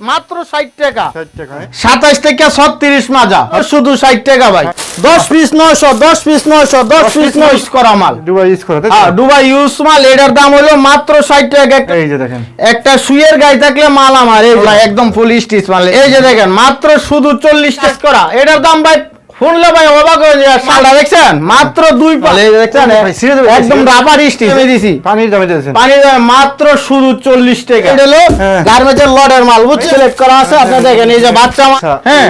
মাত্র ষাট টাকা। ষাট টাকা? সাতাইশ থেকে ছত্রিশ মাজা শুধু ষাট টাকা ভাই। দশ পিস নয়শো দশ পিস নয়শো দশ পিস নয়শ করা মাল। দুবাই ইউজ করা তাই তো? দুবাই ইউজ মাল এটার দাম হলো মাত্র ষাট টাকা। একটা- এই যে দেখেন। একটা সুইয়ের গায়ে থাকলে মাল আমার এগুলা একদম ফুল স্টিচ মাল। এই যে দেখেন মাত্র শুধু চল্লিশ টাকা করা। এটার দাম ভাই শুনলে ভাই অবাক হয়ে যায় শালটা দেখছেন? মাত্র দুই পাল দেখছেন দেবে, একদম রাবার স্টিচ আমি দিছি। পানির দামে দিয়েছেন পানি দাম মাত্র শুধু চল্লিশ টাকা। এটা হলো হ্যাঁ। গার্মেন্টের লটের মাল বুঝ সিলেক্ট করা আছে আপনি দেখেন এই যে বাচ্চা আচ্ছা, হ্যাঁ।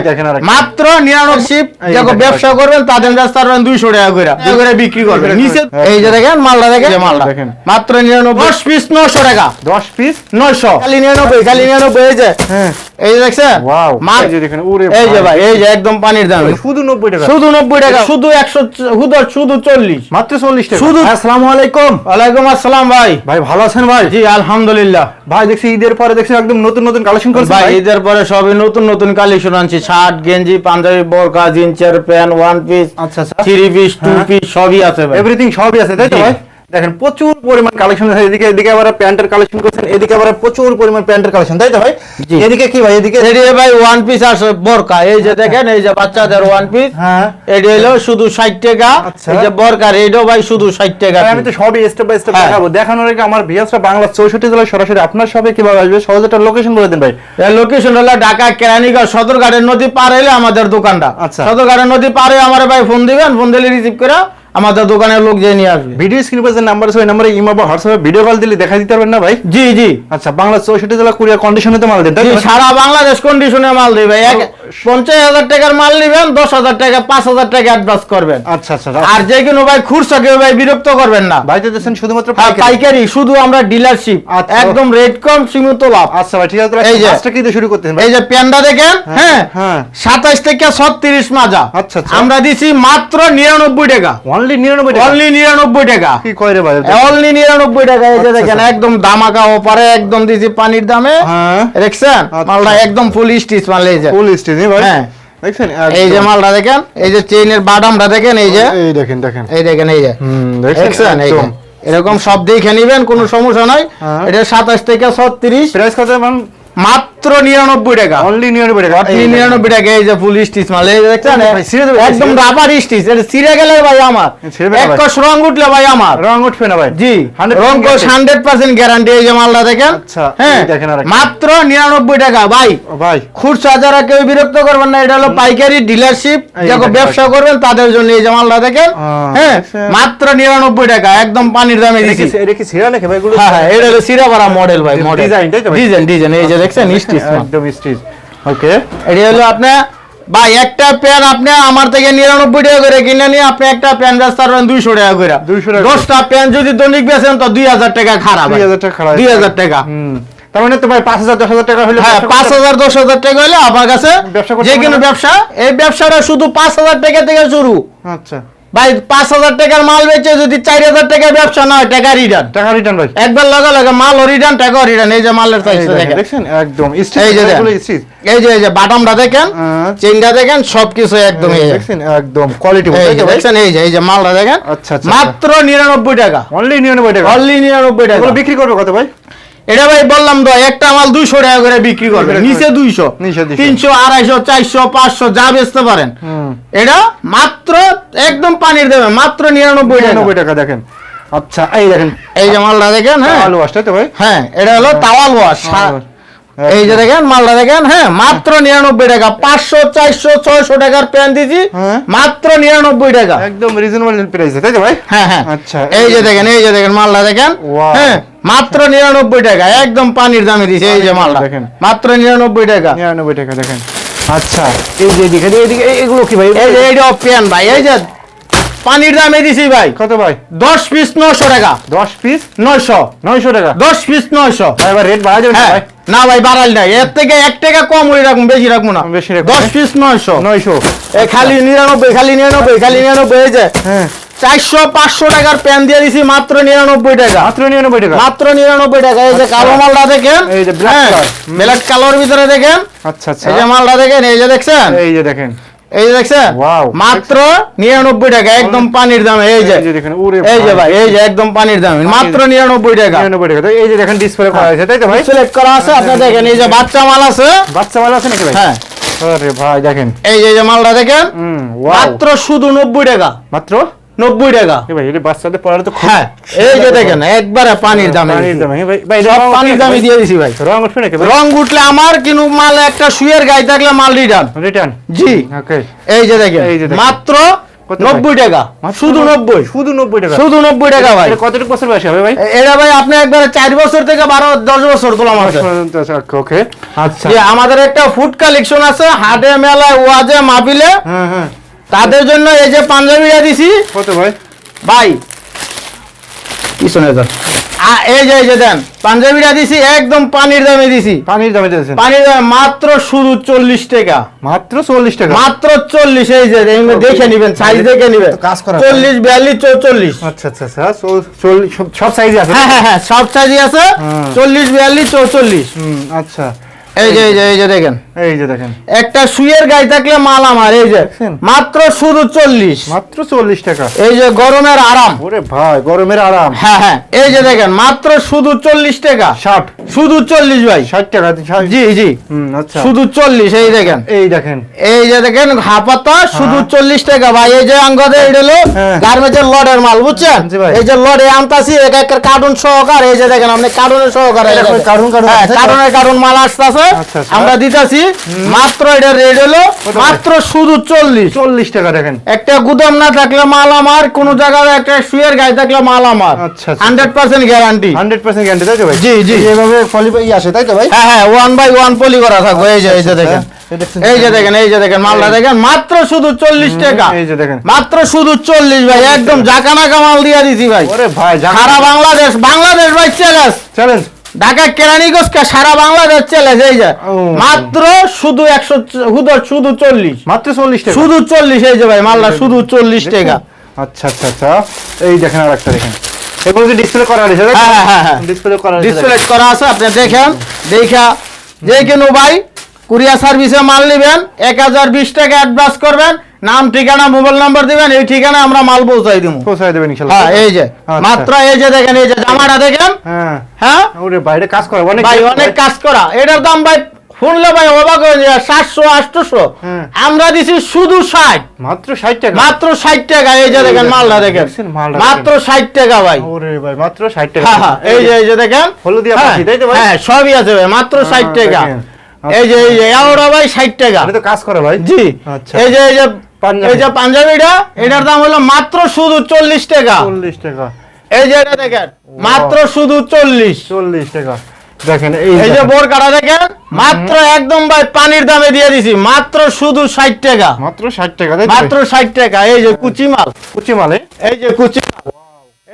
মাত্র নিরানব্বই শিপ এই যখন ব্যবসা করবেন তাদের কাছে তার দুইশো টাকা করে করে বিক্রি করবেন। হ্যাঁ। নিচে এই যে দেখেন মালটা দেখেন। মালটা। দেখেন। মাত্র নিরানব্বই। দশ পিস নশো টাকা। দশ পিস নয়শো। খালি নিরানব্বই খালি নিরানব্বই এই যে। হ্যাঁ। এই দেখছেন? মাল যে দেখেন ওরে এই যে ভাই। এই যে একদম পানির দাম। শুধু নব্বই টাকা। শুধু নব্বই টাকা শুধু একশো শুধু শুধু চল্লিশ। মাত্র চল্লিশ টাকা। শুধু- আসসালামু আলাইকুম। ওয়ালাইকুম আসসালাম ভাই। ভাই ভালো আছেন ভাই? জি আলহামদুলিল্লাহ। ভাই দেখছি ঈদের পরে দেখছি একদম নতুন নতুন কালেকশন করছেন ভাই? ঈদের পরে সবই নতুন নতুন কালেকশন আনছি। শার্ট গেঞ্জি পাঞ্জাবি বোরকা জিন্সের প্যান্ট ওয়ান পিস আচ্ছা আচ্ছা। Three piece two. পিস সবই আছে ভাই। এভরিথিং সবই আছে তাই তো ভাই? দেখেন প্রচুর পরিমাণ কালেকশন আছে। এদিকে এদিকে আবার প্যান্টের কালেকশন করছেন এদিকে আবার প্রচুর পরিমাণ প্যান্টের কালেকশন তাই তো ভাই? এদিকে কি ভাই এদিকে? এটি ভাই ওয়ান পিস আছে বোরকা। এই যে দেখেন এই যে বাচ্চাদের ওয়ান পিস হ্যাঁ। এটি হলো শুধু ষাট টাকা। আচ্ছা। এই যে বোরকার এটাও ভাই শুধু ষাট টাকা আমি তো সবই স্টেপ বাই স্টেপ। দেখাবো। দেখানোর আগে আমার ভিএসটা বাংলা চৌষট্টি জেলায় সরাসরি আপনার সবে কীভাবে আসবে? সহজে একটা লোকেশন বলে দেন ভাই। লোকেশন হলো ঢাকা কেরানীগঞ্জ সদরঘাটের নদী পার হলে আমাদের দোকানটা। আচ্ছা। সদরঘাটের নদী পার আমার ভাই ফোন দিবেন ফোন দিলে রিসিভ করে আমাদের দোকানের লোক যে নিয়ে আসবে। ভিডিও স্ক্রিনে যে নাম্বার আছে ওই নাম্বারে ইমা বা হোয়াটসঅ্যাপে ভিডিও কল দিলে দেখা দিতে পারবেন না ভাই? জি জি। আচ্ছা বাংলা চৌষট্টি জেলা কুরিয়ার কন্ডিশনে তো মাল দেন? সারা বাংলাদেশ কন্ডিশনে মাল দেবে এক পঞ্চাশ হাজার টাকার মাল নিবেন দশ হাজার টাকা পাঁচ হাজার টাকা অ্যাডভান্স করবেন। আচ্ছা আচ্ছা আর যে কোনো ভাই খুরসা কেউ ভাই বিরক্ত করবেন না। ভাই দিচ্ছেন শুধুমাত্র হ্যাঁ, পাইকারি। পাইকারি শুধু আমরা ডিলারশিপ আচ্ছা। একদম রেট কম সীমিত লাভ। আচ্ছা ভাই ঠিক আছে এই যে। কাজটা দিয়ে শুরু করতেন এই যে প্যান্ডা দেখেন হ্যাঁ হ্যাঁ। থেকে মাজা। আচ্ছা, আচ্ছা। আমরা দিছি মাত্র নিরানব্বই টাকা। অনলি নিরানব্বই টাকা? অনলি নিরানব্বই টাকা। কি কয় রে ভাই? অনলি নিরানব্বই টাকা। এই যে দেখেন। একদম দামাকা ওপারে একদম দিছি পানির দামে। হ্যাঁ। দেখছেন। মালটা একদম ফুল স্টিচ মাল এই যে। ফুল ভাই? হ্যাঁ। দেখছেন? এই যে মালটা দেখেন এই যে চেইনের বাদামটা দেখেন এই যে। এই দেখেন দেখেন। এই দেখেন এই যে। দেখছেন। একদম। এরকম সব দেখে নিবেন কোনো সমস্যা নাই। হ্যাঁ। এটা সাতাশ থেকে ছত্রিশ। প্রাইস কত মান মাত্র নিরানব্বই টাকা। অনলি নিরানব্বই টাকা। এই নিরানব্বই টাকা এই যে ফুল স্টিচ মাল এই দেখছেন ভাই, ছিঁড়ে একদম রাবার স্টিচ এটা ছিঁড়ে গেলে ভাই আমার। এক কষ রং উঠলে ভাই আমার। রং উঠবে না ভাই। জি। রং। হান্ড্রেড পার্সেন্ট গ্যারান্টি এই যে মালটা দেখেন। আচ্ছা, হ্যাঁ দেখেন মাত্র নিরানব্বই টাকা ভাই। ভাই। খুচরা যারা কেউ বিরক্ত করবেন না এটা হলো পাইকারি ডিলারশিপ যখন ব্যবসা করবেন তাদের জন্য এই জামালটা দেখেন। হ্যাঁ মাত্র নিরানব্বই টাকা একদম পানির দামে এটা কি দিছি। এটা কি ছিঁড়া নাকি ভাই? হ্যাঁ হ্যাঁ এটা হলো সিরাপাড়া মডেল ভাই মডেল ডিজাইন? ডিজাইন ডিজাইন এই যে দেখছেন স্টিচ একদম স্টিচ। ওকে। এটা হলো আপনি ভাই একটা প্যান আপনি আমার থেকে নিরানব্বই টাকা করে কিনে নিয়ে আপনি একটা প্যান রাস্তার দুইশো টাকা করে। 200 টাকা। দশটা প্যান যদি দৈনিক বেচেন তো দুই হাজার টাকা খারাপ 2000 টাকা দুই হাজার টাকা। তার মানে তো ভাই পাঁচ হাজার দশ হাজার টাকা হলে হ্যাঁ পাঁচ হাজার দশ হাজার টাকা হলে আমার কাছে ব্যবসা যে কোনো ব্যবসা এই ব্যবসাটা শুধু পাঁচ হাজার টাকা থেকে শুরু। আচ্ছা। ভাই পাঁচ হাজার টাকার মাল বেচে যদি চার হাজার টাকা ব্যবসা নয় টাকা রিটার্ন টাকা রিটার্ন ভাই। একবার লগা লগা মাল রিটার্ন টাকা রিটার্ন এই যে মালের সাইজ দেখেন, দেখেন। একদম। এই যে দেখেন। এই যে এই যে বাটামটা দেখেন হ্যাঁ। চেনটা দেখেন সবকিছু একদম এই। দেখছেন? একদম কোয়ালিটি দেখছেন? এই যে এই যে মালটা দেখেন। আচ্ছা, আচ্ছা, মাত্র নিরানব্বই টাকা। অনলি নিরানব্বই টাকা। অনলি নিরানব্বই টাকা। বিক্রি করবে কত ভাই? এটা ভাই বললাম তো একটা মাল দুইশো টাকা করে বিক্রি করবে। নিচে। দুইশো তিনশো আড়াইশো চারশো পাঁচশো যা বেচতে পারেন। এটা মাত্র একদম পানির দেবে মাত্র নিরানব্বই নিরানব্বই টাকা দেখেন। আচ্ছা এই দেখেন। এই যে মালটা দেখেন হ্যাঁ? আলু আসতে তো ভাই? হ্যাঁ এটা হলো তাওয়াল ওয়াশ এই যে দেখেন মালটা দেখেন হ্যাঁ মাত্র নিরানব্বই টাকা। পাঁচশো চারশো ছয়শো টাকার প্যান দিছি হ্যাঁ। মাত্র নিরানব্বই টাকা। একদম রিজনেবল প্রাইসে তাই তো ভাই? হ্যাঁ হ্যাঁ। আচ্ছা এই যে দেখেন এই যে দেখেন মালটা দেখেন হ্যাঁ। মাত্র নিরানব্বই টাকা একদম পানির দামে দিছে এই যে মালটা। দেখেন। মাত্র নিরানব্বই টাকা। নিরানব্বই টাকা দেখেন। আচ্ছা। এই যে এদিকে এই- এগুলো কি ভাই? এই যে এইটা প্যান ভাই এই যে পানির দামে দিছি ভাই। কত ভাই? দশ পিস নয়শো টাকা। দশ পিস? নয়শো। নয়শো টাকা? দশ পিস নয়শো। ভাই এবার রেট বাড়া যাবে না হ্যাঁ। ভাই? না ভাই বাড়াল নাই। এর থেকে এক টাকা কম হয়ে রাখব বেশি রাখব না। বেশি রাখব দশ পিস নয়শো। নয়শো। খালি নিরানব্বই খালি নিরানব্বই খালি নিরানব্বই এই যে। হ্যাঁ। চারশো পাঁচশো টাকার প্যান দিয়ে দিছি মাত্র নিরানব্বই টাকা মাত্র নিরানব্বই টাকা মাত্র নিরানব্বই টাকা এই যে আচ্ছা। কালো মালটা দেখেন এই যে। ব্ল্যাক কালোর ভিতরে দেখেন আচ্ছা আচ্ছা এই যে মালটা দেখেন এই যে দেখছেন এই যে দেখেন এই যে দেখছেন মাত্র নিরানব্বই টাকা একদম পানির দামে এই যে এই যে ভাই এই যে একদম পানির দামে মাত্র নিরানব্বই টাকা 99 টাকা এই যে দেখেন ডিসপ্লে করা আছে তাই তো ভাই সিলেক্ট করা আছে আপনি দেখেন এই যে বাচ্চা মাল আছে বাচ্চা মাল আছে নাকি ভাই হ্যাঁ আরে ভাই দেখেন এই যে এই যে মালটা দেখেন মাত্র শুধু নব্বই টাকা মাত্র নব্বই টাকা। ভাই এটা বাচ্চাদের পড়ালে তো হ্যাঁ এই যে দেখেন একবারে পানির দামে পানির দামে। ভাই ভাই সব পানির দামে দিয়ে দিছি ভাই। রং উঠবে নাকি রং উঠলে আমার কিন্তু মাল একটা শুয়ের গায়ে থাকলে মাল রিটার্ন রিটার্ন জি। ওকে এই যে দেখেন। মাত্র নব্বই টাকা। শুধু নব্বই শুধু 90 টাকা। শুধু নব্বই টাকা ভাই। কতটুকু বছর বয়স হবে ভাই? এটা ভাই আপনি একবারে চার বছর থেকে বারো দশ বছর ওকে আচ্ছা আমাদের একটা ফুড কালেকশন আছে হাটে মেলায় ওয়াজে মাহফিলে। হ্যাঁ হ্যাঁ। তাদের জন্য এই যে পাঞ্জাবিটা দিছি। কত ভাই? ভাই। পিছনে যান আ- এই যে এই যে দেন পাঞ্জাবিটা দিছি একদম পানির দামে দিছি। পানির দামে দিয়েছেন। পানির দামে মাত্র শুধু চল্লিশ টাকা। মাত্র 40 টাকা? মাত্র চল্লিশ এই যে দেখে নিবেন সাইজ দেখে নিবেন। তো কাজ করা চল্লিশ বিয়াল্লিশ চৌচল্লিশ আচ্ছা আচ্ছা আচ্ছা চল- সব- সব সাইজে আছে হ্যাঁ হ্যাঁ হ্যাঁ সব সাইজই আছে। চল্লিশ বিয়াল্লিশ চৌচল্লিশ হুম আচ্ছা। এই যে এই যে এই যে দেখেন। এই যে দেখেন। একটা গায়ে থাকলে মাল আমার এই যে মাত্র শুধু চল্লিশ। মাত্র 40 টাকা। এই যে গরমের আরাম। ওরে ভাই গরমের আরাম। হ্যাঁ হ্যাঁ এই যে দেখেন মাত্র শুধু চল্লিশ টাকা। 60 শুধু চল্লিশ ভাই। 60 টাকা জি জি। আচ্ছা। শুধু চল্লিশ এই দেখেন। এই দেখেন। এই যে দেখেন হাপাতা শুধু চল্লিশ টাকা। ভাই এই যে আঙ্গদে এটা হলো হ্যাঁ। গার্মেন্টের লডের মাল বুঝছেন? এই যে লডে আনতাছি এক এক কার্টুন সহকার এই যে দেখেন আপনি কার্টুনের সহকার কার্টুন কার্টুন হ্যাঁ? কার্টুনের কার্টুন মাল আসতেছে আচ্ছা, আচ্ছা। আমরা দিতাছি মাত্র এটা রেড হলো মাত্র শুধু চল্লিশ। 40 টাকা দেখেন। একটা গুদাম না থাকলে মাল আমার কোন জায়গায় একটা শুয়ের গায়ে থাকলে মাল আমার আচ্ছা, আচ্ছা। Hundred percent guarantee. 100% গ্যারান্টি তাই তো ভাই? জি, জি। এইভাবে ফলিপাই আসে তাই তো ভাই? হ্যাঁ হ্যাঁ ওয়ান বাই ওয়ান পলি করা থাকবে। এই যে এই যে দেখেন। এই যে দেখেন এই যে দেখেন মালটা দেখেন মাত্র শুধু চল্লিশ টাকা। এই যে দেখেন। মাত্র শুধু চল্লিশ ভাই একদম জাকানা কামাল দিয়ে দিছি ভাই। ভাই সারা বাংলাদেশ বাংলাদেশ ভাই চ্যালেঞ্জ চ্যালেঞ্জ ঢাকা কেরানীগঞ্জ সারা বাংলাদেশ চ্যালেঞ্জ এই যে। ও। মাত্র শুধু একশো শুধু চল্লিশ। মাত্র 40 টাকা? শুধু চল্লিশ এই যে ভাই মাল্লা শুধু চল্লিশ টাকা। আচ্ছা আচ্ছা আচ্ছা। এই দেখেন আরেকটা দেখেন। এগুলো কি ডিসপ্লে করা আছে হ্যাঁ, হ্যাঁ, হ্যাঁ, হ্যাঁ। ডিসপ্লে করা আছে ডিসপ্লে করা আছে আপনি দেখেন। দেখা। যে কেন ভাই কুরিয়ার সার্ভিসে মাল নেবেন এক হাজার বিশ টাকা অ্যাডভান্স করবেন নাম ঠিকানা মোবাইল নাম্বার দিবেন এই ঠিকানা আমরা মাল পৌঁছাই দিব পৌঁছায় দেবেন ইনশাআল্লাহ হ্যাঁ এই যে আচ্ছা। মাত্র এই যে দেখেন এই যে জামাটা দেখেন? হ্যাঁ। হ্যাঁ? ওরে বাইরে কাজ করে অনেক ভাই অনেক কাজ করা। এটার দাম ভাই শুনলে ভাই অবাক হয়ে যায় সাতশো আটশো। হ্যাঁ। আমরা দিছি শুধু ষাট। মাত্র 60 টাকা? মাত্র ষাট টাকা এই যে দেখেন মালটা দেখেন। মাত্র ষাট টাকা ভাই। ওরে ভাই মাত্র 60 টাকা। হ্যাঁ হ্যাঁ এই যে এই যে দেখেন। হলুদিয়া হ্যাঁ, পাখি, তাই তো ভাই? হ্যাঁ সবই আছে ভাই মাত্র ষাট টাকা। এই যে এই যে এগারোটা ভাই ষাট টাকা। তো কাজ করে ভাই? জি। আচ্ছা। এই যে এই যে। এই যে পাঞ্জাবিটা এটার দাম হলো মাত্র শুধু চল্লিশ টাকা। 40 টাকা। এই যে এটা দেখেন মাত্র শুধু চল্লিশ। 40 টাকা। দেখেন এই এই যে দেখেন। বোরকাটা দেখেন মাত্র একদম ভাই পানির দামে দিয়ে দিছি মাত্র শুধু ষাট টাকা। মাত্র 60 টাকা মাত্র ষাট টাকা এই যে কুচি মাল। কুচি মালে এই যে কুচি মাল।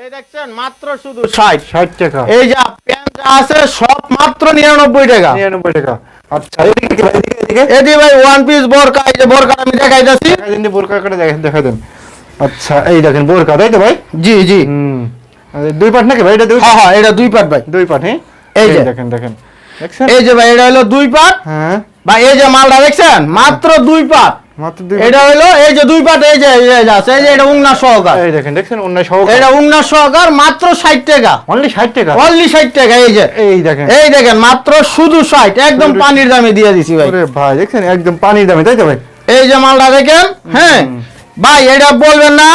এই দেখছেন মাত্র শুধু ষাট। 60 টাকা। এই যে প্যান্ট আছে সব মাত্র নিরানব্বই টাকা। 99 টাকা। আচ্ছা এদিকে কি ভাই এদিকে এদিকে। এদি ভাই ওয়ান পিস বোরকা এই যে বোরকা আমি দেখাইতেছি। দেখাই দিন বোরকা করে দেখেন দেখা দেন। আচ্ছা এই দেখেন বোরকা তাই তো ভাই? জি জি। হুম। দুই পাট নাকি ভাই? এটা দুই হ্যাঁ হ্যাঁ এটা দুই পাট ভাই। দুই পাট হ্যাঁ? এই যে। দেখেন দেখেন। দেখছেন? এই যে ভাই এটা হলো দুই পাট। হ্যাঁ। ভাই এই যে মালটা দেখছেন? মাত্র দুই পাট। এটা হলো এই যে দুই পাট এই যে আছে এই যে এটা উংনা সহকার। এই দেখেন দেখছেন অন্য সহ এটা উংনা সহকার মাত্র ষাট টাকা। অনলি 60 টাকা? অনলি ষাট টাকা এই যে। এই দেখেন। এই দেখেন মাত্র শুধু ষাট একদম পানির দামে দিয়ে দিছি ভাই। ভাই দেখেন একদম পানির দামে তাই তো ভাই? এই যে মালটা দেখেন হ্যাঁ? ভাই এটা বলবেন না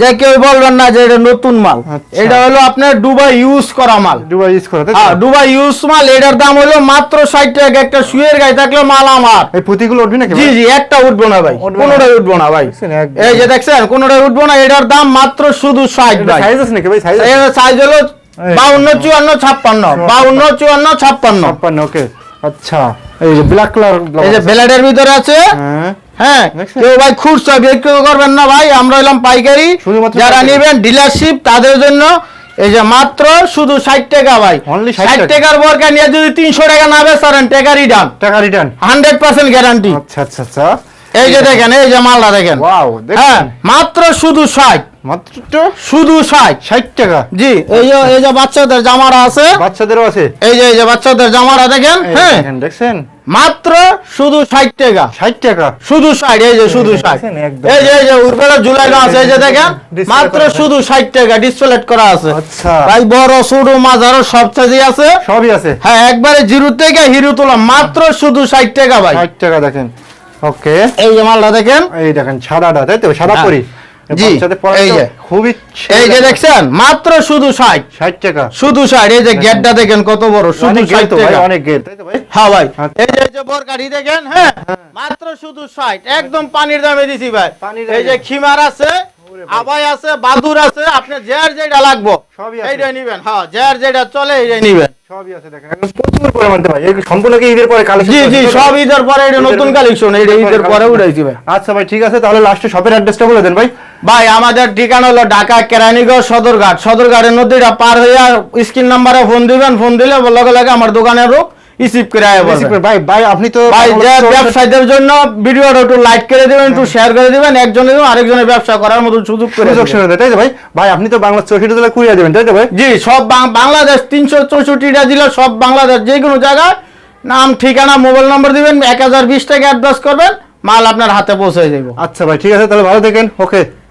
যে কেউ বলবেন না যে এটা নতুন মাল। আচ্ছা। এটা হলো আপনার দুবাই ইউজ করা মাল। দুবাই ইউজ করে? হ্যাঁ দুবাই ইউজ মাল এটার দাম হলো মাত্র ষাট টাকা। একটা শুয়ের গায়ে থাকলে মাল আমার। এই পুঁতিগুলো উঠবি জি জি একটা উঠবো না ভাই কোনোটাই উঠবো না ভাই। এই যে দেখছেন কোনোটাই উঠবো না এটার দাম মাত্র শুধু ষাট এটা ভাই। সাইজ আছে নাকি ভাই? সাইজ সাইজ হলো এই। বাউন্ন চুয়ান্ন ছাপ্পান্ন। বাউন্ন চুয়ান্ন ছাপ্পান্ন। ছাপ্পান্ন ওকে আচ্ছা। এই যে ব্ল্যাক কালার এই যে ব্লেডের ভিতরে আছে। হ্যাঁ। হ্যাঁ? কেউ ভাই খুচরা বিক্রি করবেন না ভাই আমরা হলাম পাইকারি। শুধুমাত্র যারা। নেবেন ডিলারশিপ তাদের জন্য এই যে মাত্র শুধু ষাট টাকা ভাই। ষাট টাকার বরকা নিয়ে যদি তিনশো টাকা না বেচারেন টাকা রিটার্ন টাকা রিটার্ন হান্ড্রেড পার্সেন্ট গ্যারান্টি আচ্ছা আচ্ছা আচ্ছা। এই যে দেখেন এই যে মালটা দেখেন। হ্যাঁ মাত্র শুধু ষাট। মাত্র শুধু ষাট। 60 টাকা। জি এই যে এই যে বাচ্চাদের জামারা আছে। বাচ্চাদেরও আছে। এই যে এই যে বাচ্চাদের জামারা দেখেন হ্যাঁ। দেখছেন? মাত্র শুধু ষাট টাকা। ষাট টাকা? শুধু ষাট এই যে শুধু ষাট। এই যে এই যে উর্বরা ঝুলানো আছে এই যে দেখেন মাত্র শুধু ষাট টাকা ডিসপ্লে করা আছে। আচ্ছা। ভাই বড় ছোট মাঝারো সব সাইজই আছে। সবই আছে। হ্যাঁ একবারে জিরো থেকে হিরো তোলা মাত্র শুধু ষাট টাকা ভাই। ষাট টাকা দেখেন। ওকে। এই যে মালটা দেখেন। এই দেখেন সাদাটা তাই তো? সাদা হ্যাঁ। পরি জি, এই যে। খুবই এই যে দেখছেন মাত্র শুধু ষাট। ষাট টাকা। শুধু ষাট এই যে গেটটা দেখেন কত বড় শুধু অনেক ষাট গেট তো ভাই টাকা। অনেক গেট। তাই তো ভাই। হ্যাঁ ভাই আচ্ছা। এই যে এই যে বরকাঠি দেখেন হ্যাঁ? মাত্র শুধু ষাট একদম পানির দামে দিছি ভাই। এই যে খিমার আছে আবাই আছে বাদুর আছে আপনি যার যেটা লাগবো সবই আছে। এইটাই নিবেন। হ্যাঁ যার যেটা চলে এইটাই নিবেন। সবই আছে দেখেন। প্রচুর পরিমাণ ভাই। এই সম্পূর্ণ কি ঈদের পরে কালেকশন জি জি সব ঈদের পরে এটা নতুন কালেকশন ঈদের পরে উঠাইছি ভাই। আচ্ছা ভাই ঠিক আছে তাহলে লাস্টে শপের অ্যাড্রেসটা বলে দেন ভাই। ভাই আমাদের ঠিকানা হলো ঢাকা কেরানীগঞ্জ সদরঘাট। সদরঘাটের নদীটা পার হইয়া স্ক্রিন নাম্বারে ফোন দিবেন ফোন দিলে লগে লগে আমার দোকানের লোক রিসিভ করে ভাই ভাই আপনি তো ভাই যে ব্যবসায়ীদের জন্য ভিডিওটা একটু লাইক করে দিবেন একটু শেয়ার করে দিবেন একজনের আরেকজনের ব্যবসা করার মতো সুযোগ করে সুযোগ। সুবিধা তাই তো ভাই? ভাই আপনি তো বাংলা চৌষট্টি জেলা কুড়িয়ে দেবেন তাই তো ভাই? জি সব বাংলাদেশ তিনশো চৌষট্টিটা জেলা সব বাংলাদেশ যে কোনো জায়গায় নাম ঠিকানা মোবাইল নম্বর দিবেন এক হাজার বিশ টাকা অ্যাডভান্স করবেন মাল আপনার হাতে পৌঁছে যাবে আচ্ছা ভাই ঠিক আছে তাহলে ভালো দেখেন ওকে।